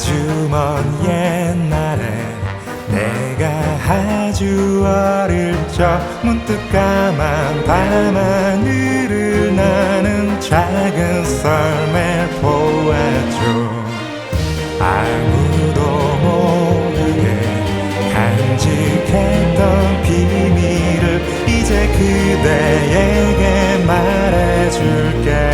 아주 먼 옛날에 내가 아주 어릴 적 문득 까만 밤하늘을 나는 작은 썰매 보았죠 아무도 모르게 간직했던 비밀을 이제 그대에게 말해줄게.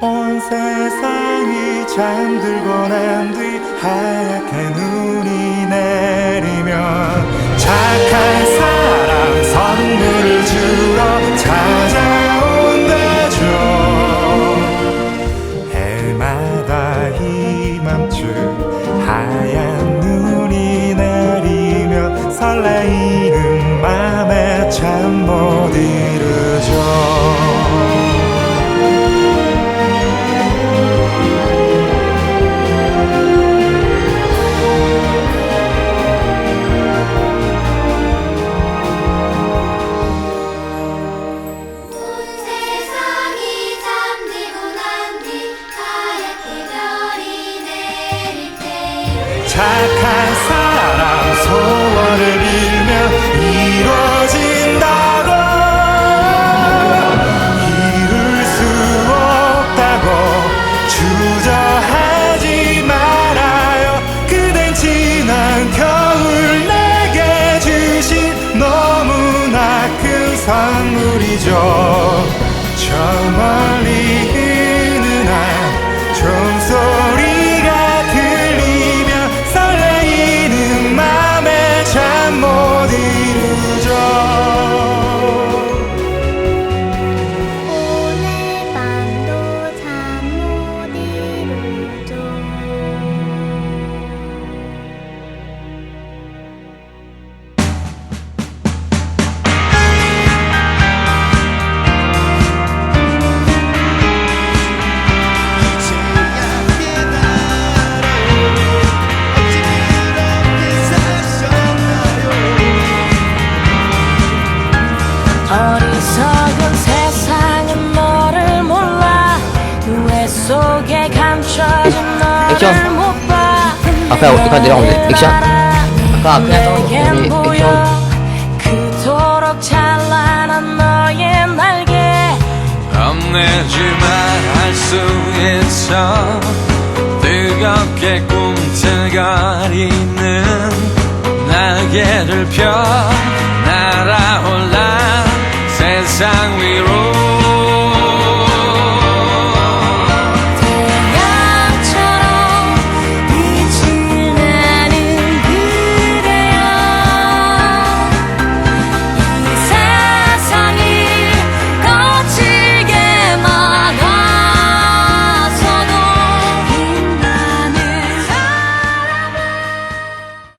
온 세상이 잠들고 난 뒤 하얗게 눈이 내리면 착한 사람 선물을 주러 찾아온다죠 해마다 이맘쯤 하얀 눈이 내리면 설레이 착한 사람 소원을 빌면 이루어진다고. 이룰 수 없다고 주저하지 말아요. 그댄 지난 겨울 내게 주신 너무나 큰 선물이죠. 저멀 어리석은 세상은 너를 몰라 후회 속에 감춰진 너를 액션. 못봐 아까 이거 내려오면 돼. 액션. 아까 그냥 떠오르는 우리 액션. 그토록 찬란한 너의 날개 겁내지만 할수 있어 뜨겁게 꿈틀거리는 날개를 펴